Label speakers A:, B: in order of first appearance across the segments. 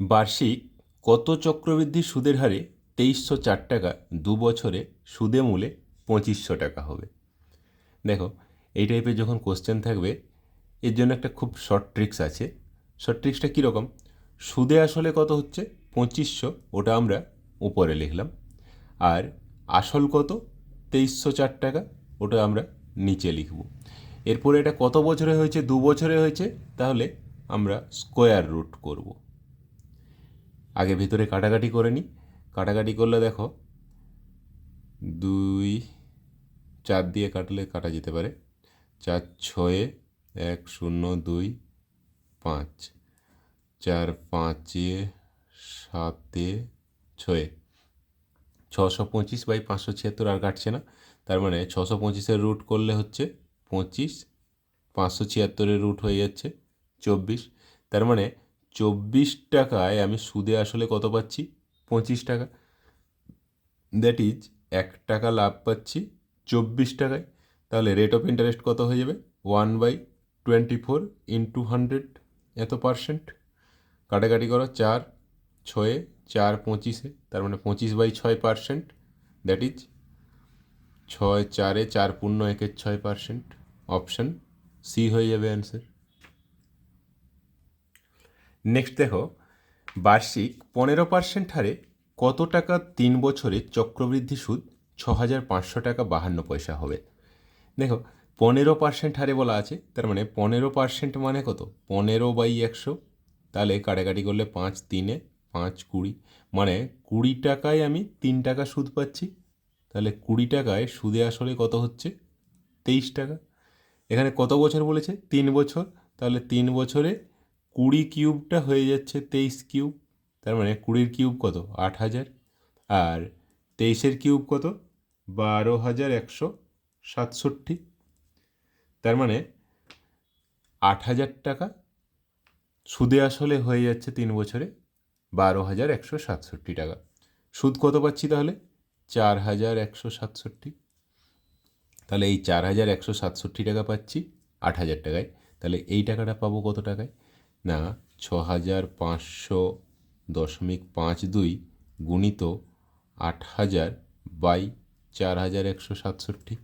A: বার্ষিক কত চক্রবৃদ্ধি সুদের হারে তেইশশো চার টাকা দু বছরে সুদে মূলে পঁচিশশো টাকা হবে? দেখো, এই টাইপের যখন কোশ্চেন থাকবে, এর জন্য একটা খুব শর্ট ট্রিক্স আছে। শর্ট ট্রিক্সটা কীরকম? সুদে আসলে কত হচ্ছে? পঁচিশশো, ওটা আমরা উপরে লিখলাম। আর আসল কত? তেইশশো চার টাকা, ওটা আমরা নিচে লিখব। এরপরে এটা কত বছরে হয়েছে? দু বছরে হয়েছে? তাহলে আমরা স্কোয়ার রুট করব। আগে ভিতরে কাটাকাটি করে নিই কাটাকাটি করলে দেখো, দুই, চার দিয়ে কাটলে কাটা যেতে পারে। চার, ছয়ে এক, শূন্য, দুই, পাঁচ। চার, পাঁচে সাতে ছয়ে। ছশো পঁচিশ বাই পাঁচশো ছিয়াত্তর আর কাটছে না। তার মানে ছশো পঁচিশের রুট করলে হচ্ছে পঁচিশ, পাঁচশো ছিয়াত্তরের রুট হয়ে যাচ্ছে চব্বিশ। তার মানে চব্বিশ টাকায় আমি সুদে আসলে কত পাচ্ছি? পঁচিশ টাকা। দ্যাট ইজ এক টাকা লাভ পাচ্ছি চব্বিশ টাকায়। তাহলে রেট অফ ইন্টারেস্ট কত হয়ে যাবে? One by twenty four into hundred এত পার্সেন্ট কাটাকাটি করো চার, ছয়ে চার পঁচিশে, তার মানে পঁচিশ বাই ছয় পার্সেন্ট দ্যাট ইজ ছয় চারে চার পূর্ণ একের ছয় পার্সেন্ট অপশান সি হয়ে যাবে অ্যান্সার নেক্সট দেখো, বার্ষিক পনেরো পার্সেন্ট হারে কত টাকা তিন বছরে চক্রবৃদ্ধি সুদ ছ হাজার পাঁচশো টাকা বাহান্ন পয়সা হবে? দেখো, পনেরো পার্সেন্ট হারে বলা আছে, তার মানে পনেরো পার্সেন্ট মানে কত? পনেরো বাই একশো, তাহলে কাটাকাটি করলে পাঁচ তিনে পাঁচ কুড়ি মানে কুড়ি টাকায় আমি তিন টাকা সুদ পাচ্ছি, তাহলে কুড়ি টাকায় সুদে আসলে কত হচ্ছে? তেইশ টাকা। এখানে কত বছর বলেছে? তিন বছর, তাহলে তিন বছরে কুড়ি কিউবটা হয়ে যাচ্ছে তেইশ কিউব। তার মানে কুড়ির কিউব কত? আট হাজার। আর তেইশের কিউব কত? বারো হাজার একশো সাতষট্টি। তার মানে আট হাজার টাকা সুদে আসলে হয়ে যাচ্ছে তিন বছরে বারো হাজার একশো সাতষট্টি টাকা। সুদ কত পাচ্ছি তাহলে? চার হাজার একশো সাতষট্টি। তাহলে এই চার হাজার একশো সাতষট্টি টাকা পাচ্ছি আট হাজার টাকায়। তাহলে এই টাকাটা পাবো কত টাকায়? না ছ হাজার পাঁচশো দশমিক পাঁচ দুই গুণিত আট হাজার বাই চার হাজার একশো সাতষট্টি।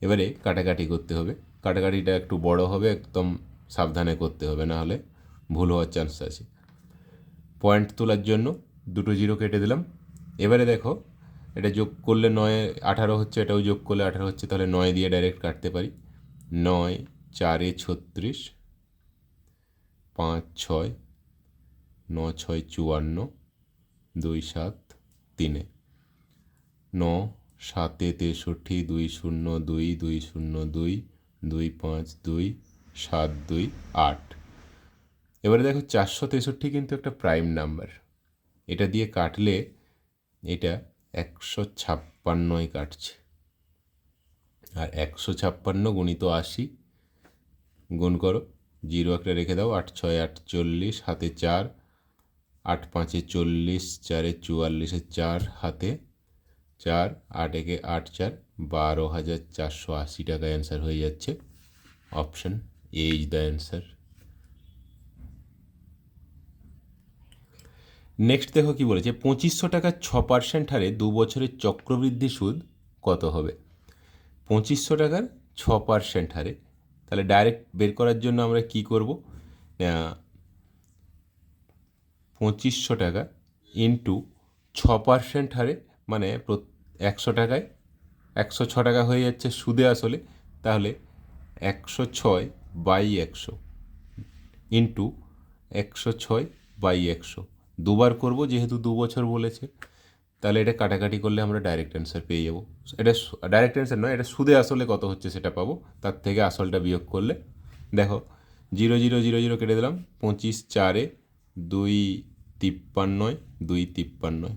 A: এবারে কাটাকাটি করতে হবে। কাটাকাটিটা একটু বড় হবে, একদম সাবধানে করতে হবে না হলে ভুল হওয়ার চান্স আছে। পয়েন্ট তোলার জন্য দুটো জিরো কেটে দিলাম। এবারে দেখো, এটা যোগ করলে নয়, আঠারো হচ্ছে, এটাও যোগ করলে আঠারো হচ্ছে, তাহলে নয় দিয়ে ডাইরেক্ট কাটতে পারি। নয়, চারে ছত্রিশ পাঁচ ছয় ন ছয় চুয়ান্ন, দুই সাত তিনে। ন সাতে তেষট্টি, দুই শূন্য দুই দুই শূন্য দুই দুই পাঁচ দুই, সাত দুই, আট। এবারে দেখো চারশো তেষট্টি কিন্তু একটা প্রাইম নাম্বার এটা দিয়ে কাটলে এটা একশো ছাপ্পান্নই কাটছে। আর একশো ছাপ্পান্ন গুণিত আশি, গুণ করো জিরো একটা রেখে দাও, আট ছয় আটচল্লিশ হাতে চার, আট পাঁচে চল্লিশ, চারে চুয়াল্লিশে চার, হাতে চার, আট একে আট চার, বারো হাজার চারশো আশি টাকা অ্যান্সার হয়ে যাচ্ছে। Option A is the answer next দেখো কি বলেছে, পঁচিশশো টাকা ছ পার্সেন্ট হারে দু বছরের চক্রবৃদ্ধি সুদ কত হবে? পঁচিশশো টাকার ছ পার্সেন্ট হারে তাহলে ডাইরেক্ট বের করার জন্য আমরা কি করব? পঁচিশশো টাকা ইন্টু ছ পার্সেন্ট হারে মানে একশো টাকায়, একশো ছ টাকা হয়ে যাচ্ছে সুদে আসলে, তাহলে একশো ছয় বাই একশো ইন্টু একশো ছয় বাই একশো। দুবার করব, যেহেতু দু বছর বলেছে। তাহলে এটা কাটাকাটি করলে আমরা ডাইরেক্ট অ্যান্সার পেয়ে যাব। এটা ডাইরেক্ট অ্যান্সার নয়, এটা সুদে আসলে কত হচ্ছে সেটা পাবো। তার থেকে আসলটা বিয়োগ করলে, দেখো জিরো জিরো জিরো জিরো কেটে দিলাম, পঁচিশ, চারে দুই, তিপ্পান্নয় দুই, তিপ্পান্নয়।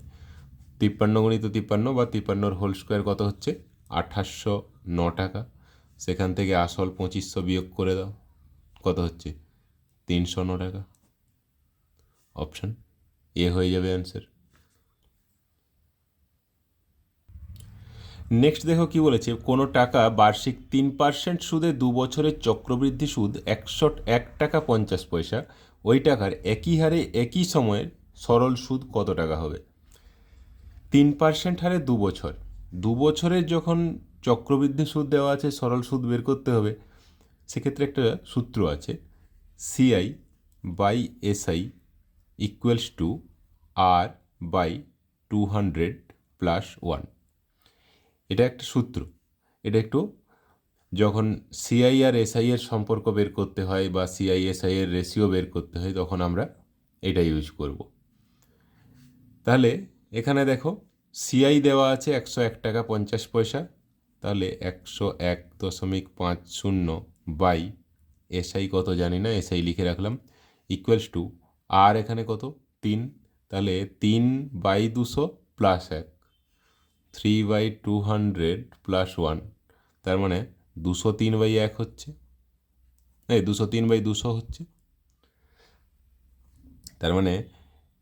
A: তিপ্পান্ন গণিত তিপ্পান্ন বা তিপ্পান্নর হোল স্কোয়ার কত হচ্ছে? আঠাশশো ন টাকা। সেখান থেকে আসল পঁচিশশো বিয়োগ করে দাও, কত হচ্ছে? তিনশো ন টাকা। অপশান এ হয়ে যাবে অ্যান্সার নেক্সট দেখো কি বলেছে, কোনো টাকা বার্ষিক তিন পার্সেন্ট সুদে দু বছরের চক্রবৃদ্ধি সুদ একশো এক টাকা পঞ্চাশ পয়সা। ওই টাকার একই হারে, একই সময়ের সরল সুদ কত টাকা হবে? তিন পার্সেন্ট হারে দু বছর। দু বছরের যখন চক্রবৃদ্ধি সুদ দেওয়া আছে, সরল সুদ বের করতে হবে, সেক্ষেত্রে একটা সূত্র আছে CI by SI equals to R by two hundred plus one এটা একটা সূত্র। এটা একটু যখন সিআই আর এসআই এর সম্পর্ক বের করতে হয় বা সিআই এসআই এর রেশিও বের করতে হয়, তখন আমরা এটা ইউজ করব। তাহলে এখানে দেখো সিআই দেওয়া আছে একশো এক টাকা পঞ্চাশ পয়সা। তাহলে একশো এক দশমিক পাঁচ শূন্য বাই এসআই কত জানি না এসআই লিখে রাখলাম ইকুয়ালস টু আর এখানে কত? তিন। তাহলে তিন বাই দুশো প্লাস এক। Three by two hundred plus one তার মানে দুশো তিন বাই এক হচ্ছে। এই দুশো তিন বাই দুশো হচ্ছে। তার মানে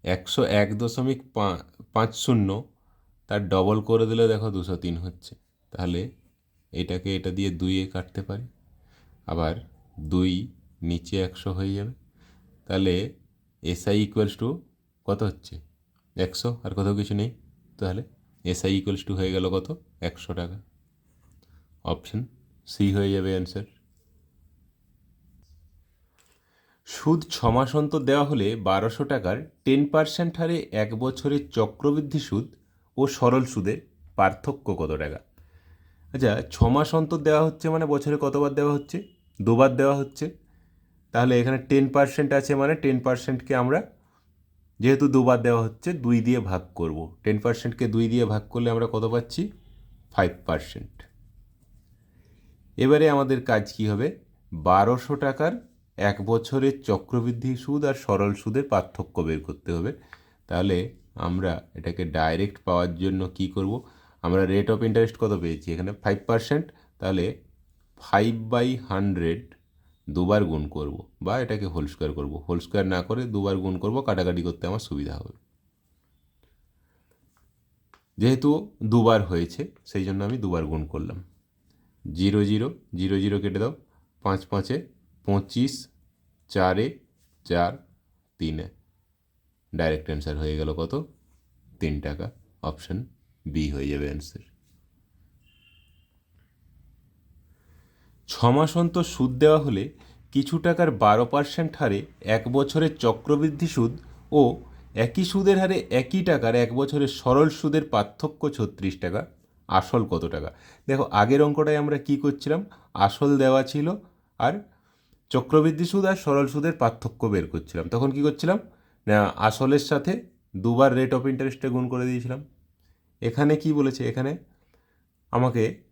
A: একশো এক দশমিক পাঁচ শূন্য, তার ডবল করে দিলে দেখো দুশো তিন হচ্ছে। তাহলে এটাকে এটা দিয়ে দুইয়ে কাটতে পারি। আবার দুই নিচে একশো হয়ে যাবে। তাহলে এসআই ইকুয়ালস টু কত হচ্ছে? একশো, আর কোথাও কিছু নেই। তাহলে এসআই ইকুয়ালস টু হয়ে গেল কত? একশো টাকা। অপশন সি হয়ে যাবে অ্যান্সার সুদ ছ মাস অন্তর দেওয়া হলে বারোশো টাকার টেন পার্সেন্ট হারে এক বছরের চক্রবৃদ্ধি সুদ ও সরল সুদের পার্থক্য কত টাকা? আচ্ছা ছ মাস অন্তর দেওয়া হচ্ছে মানে বছরে কতবার দেওয়া হচ্ছে? দুবার দেওয়া হচ্ছে। তাহলে এখানে টেন পার্সেন্ট আছে মানে টেন পার্সেন্টকে আমরা যেহেতু দুবার দেওয়া হচ্ছে, দুই দিয়ে ভাগ করব। টেন পার্সেন্টকে দুই দিয়ে ভাগ করলে আমরা কত পাচ্ছি? Five percent. এবারে আমাদের কাজ কি হবে? বারোশো টাকার এক বছরের চক্রবৃদ্ধি সুদ আর সরল সুদের পার্থক্য বের করতে হবে। তাহলে আমরা এটাকে ডাইরেক্ট পাওয়ার জন্য কি করব? আমরা রেট অফ ইন্টারেস্ট কত পেয়েছি? এখানে ফাইভ পার্সেন্ট। তাহলে ফাইভ বাই হান্ড্রেড দুবার গুণ করব বা এটাকে হোল স্কোয়ার করব। হোল স্কোয়ার না করে দুবার গুণ করব, কাটাকাটি করতে আমার সুবিধা হবে। যেহেতু দুবার হয়েছে, সেই জন্য আমি দুবার গুণ করলাম। জিরো জিরো জিরো জিরো কেটে দাও। পাঁচ পাঁচে পঁচিশ, চারে চার, তিনে। ডাইরেক্ট অ্যান্সার হয়ে গেল কত? তিন টাকা। অপশন বি হয়ে যাবে অ্যান্সার। ছ মাস অন্তর সুদ দেওয়া হলে কিছু টাকার বারো পার্সেন্ট হারে এক বছরের চক্রবৃদ্ধি সুদ ও একই সুদের হারে একই টাকার এক বছরের সরল সুদের পার্থক্য ছত্রিশ টাকা। আসল কত টাকা? দেখো, আগের অঙ্কটায় আমরা কি করছিলাম? আসল দেওয়া ছিল আর চক্রবৃদ্ধি সুদ আর সরল সুদের পার্থক্য বের করছিলাম। তখন কি করছিলাম? না, আসলের সাথে দুবার রেট অফ ইন্টারেস্টে গুণ করে দিয়েছিলাম। এখানে কি বলেছে? এখানে আমাকে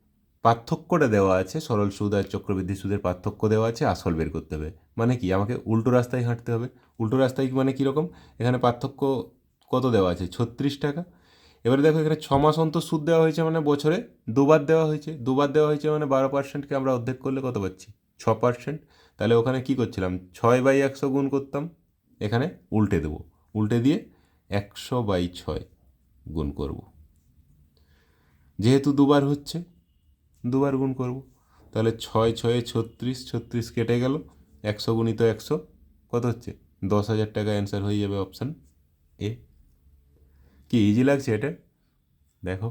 A: পার্থক্যটা দেওয়া আছে, সরল সুদ আর চক্রবৃদ্ধি সুদের পার্থক্য দেওয়া আছে, আসল বের করতে হবে। মানে কি? আমাকে উল্টো রাস্তায় হাঁটতে হবে। উল্টো রাস্তায় মানে কীরকম? এখানে পার্থক্য কত দেওয়া আছে? ছত্রিশ টাকা। এবারে দেখো এখানে ছ মাস অন্তর সুদ দেওয়া হয়েছে মানে বছরে, দুবার দেওয়া হয়েছে। দুবার দেওয়া হয়েছে মানে বারো পার্সেন্টকে আমরা অর্ধেক করলে কত পাচ্ছি? ছ পার্সেন্ট তাহলে ওখানে কি করছিলাম? ছয় বাই একশো গুণ করতাম। এখানে উল্টে দেবো। উল্টে দিয়ে একশো বাই ছয় গুণ করব। যেহেতু দুবার হচ্ছে দুবার গুণ করব। তাহলে ছয়, ছয়ে, ছত্রিশ ছত্রিশ কেটে গেল। একশো গুণিত একশো, কত হচ্ছে? দশ হাজার টাকা অ্যান্সার হয়ে যাবে অপশান এ কি ইজি লাগছে এটা? দেখো।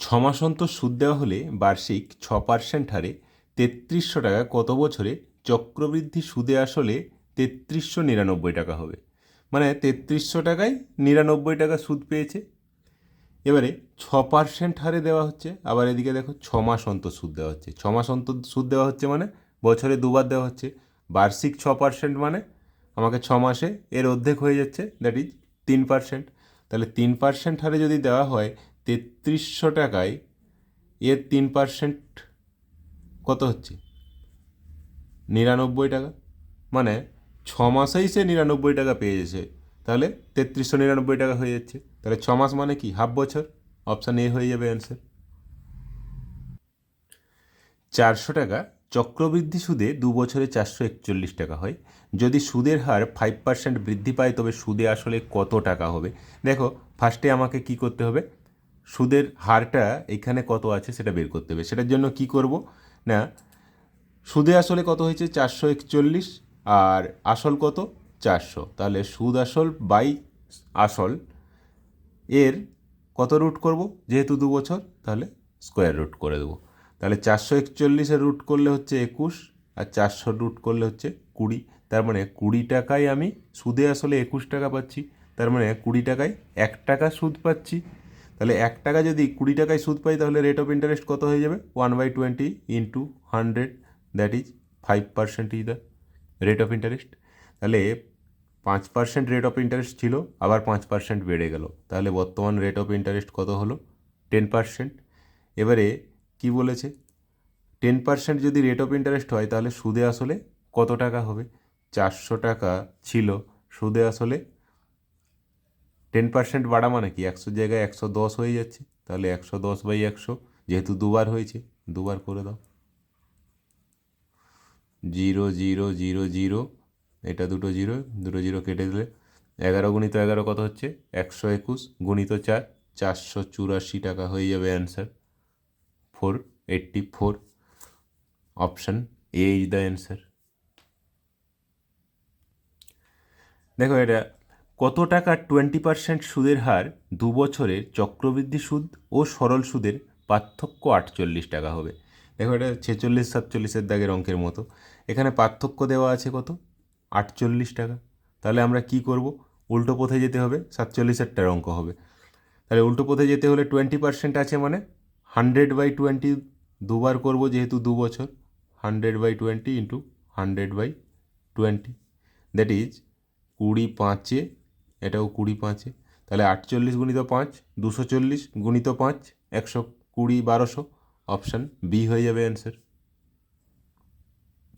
A: ছ মাস অন্তর সুদ দেওয়া হলে বার্ষিক ছ পার্সেন্ট হারে তেত্রিশশো টাকা কত বছরে চক্রবৃদ্ধি সুদে আসলে তেত্রিশশো নিরানব্বই টাকা হবে? মানে তেত্রিশশো টাকায় নিরানব্বই টাকা সুদ পেয়েছে। এবারে ছ পার্সেন্ট হারে দেওয়া হচ্ছে, আবার এদিকে দেখো ছ মাস অন্তর সুদ দেওয়া হচ্ছে। ছ মাস অন্তর সুদ দেওয়া হচ্ছে মানে বছরে দুবার দেওয়া হচ্ছে। বার্ষিক ছ পার্সেন্ট মানে আমাকে ছ মাসে এর অর্ধেক হয়ে যাচ্ছে দ্যাট ইজ তিন পার্সেন্ট। তাহলে তিন পার্সেন্ট হারে যদি দেওয়া হয়, তেত্রিশশো টাকায় এর তিন পার্সেন্ট কত হচ্ছে? নিরানব্বই টাকা। মানে ছ মাসেই সে নিরানব্বই টাকা পেয়ে যাচ্ছে তাহলে তেত্রিশশো নিরানব্বই টাকা হয়ে যাচ্ছে। তাহলে ছ মাস মানে কি? হাফ বছর? অপশান এ হয়ে যাবে অ্যান্সার চারশো টাকা, চক্রবৃদ্ধি সুদে দু বছরে চারশো একচল্লিশ টাকা হয়। যদি সুদের হার ফাইভ পার্সেন্ট বৃদ্ধি পায়, তবে সুদে আসলে কত টাকা হবে? দেখো ফার্স্টে আমাকে কি করতে হবে? সুদের হারটা এখানে কত আছে সেটা বের করতে হবে। সেটার জন্য কি করব? না, সুদে আসলে কত হয়েছে? চারশো একচল্লিশ, আর আসল কত? চারশো। তাহলে সুদ আসল বাই আসল এর কত রুট করব? যেহেতু দু বছর, তাহলে স্কোয়ার রুট করে দেবো। তাহলে চারশো একচল্লিশের রুট করলে হচ্ছে একুশ, আর চারশো রুট করলে হচ্ছে কুড়ি। তার মানে কুড়ি টাকায় আমি সুদে আসলে একুশ টাকা পাচ্ছি, তার মানে কুড়ি টাকায় এক টাকা সুদ পাচ্ছি। তাহলে এক টাকা যদি কুড়ি টাকায় সুদ পাই, তাহলে রেট অফ ইন্টারেস্ট কত হয়ে যাবে? One by twenty into hundred that is five percent is the rate of interest তাহলে পাঁচ পার্সেন্ট রেট অফ ইন্টারেস্ট ছিল, আবার পাঁচ পার্সেন্ট বেড়ে গেল। তাহলে বর্তমান রেট অফ ইন্টারেস্ট কত হলো? টেন পার্সেন্ট এবারে কি বলেছে? টেন পার্সেন্ট যদি রেট অফ ইন্টারেস্ট হয়, তাহলে সুদে আসলে কত টাকা হবে? চারশো টাকা ছিল। সুদে আসলে টেন পার্সেন্ট বাড়া মানে কি? একশো জায়গায় একশো দশ হয়ে যাচ্ছে। তাহলে একশো দশ বাই একশো, যেহেতু দুবার হয়েছে, দুবার করে দাও। জিরো জিরো জিরো জিরো এটা দুটো জিরো দুটো জিরো কেটে দিলে এগারো গুণিত এগারো কত হচ্ছে? একশো একুশ গুণিত চার, চারশো চুরাশি টাকা হয়ে যাবে answer four eighty four option A is the answer দেখো এটা, কত টাকা টোয়েন্টি পার্সেন্ট সুদের হার দু বছরের চক্রবৃদ্ধি সুদ ও সরল সুদের পার্থক্য আটচল্লিশ টাকা হবে। দেখো এটা ছেচল্লিশ সাতচল্লিশের দাগের অঙ্কের মতো। এখানে পার্থক্য দেওয়া আছে কত? আটচল্লিশ টাকা। তাহলে আমরা কি করব? উল্টো পথে যেতে হবে সাতচল্লিশ সাতচল্লিশেরটার অঙ্ক হবে। তাহলে উল্টো পথে যেতে হলে টোয়েন্টি পার্সেন্ট আছে মানে হান্ড্রেড বাই টোয়েন্টি দুবার করব যেহেতু দু বছর। Hundred by twenty into hundred by twenty that is কুড়ি পাঁচে, এটাও কুড়ি পাঁচে। তাহলে আটচল্লিশ গুণিত পাঁচ, দুশো চল্লিশ গুণিত পাঁচ, একশো কুড়ি বারোশো। অপশান বি হয়ে যাবে অ্যান্সার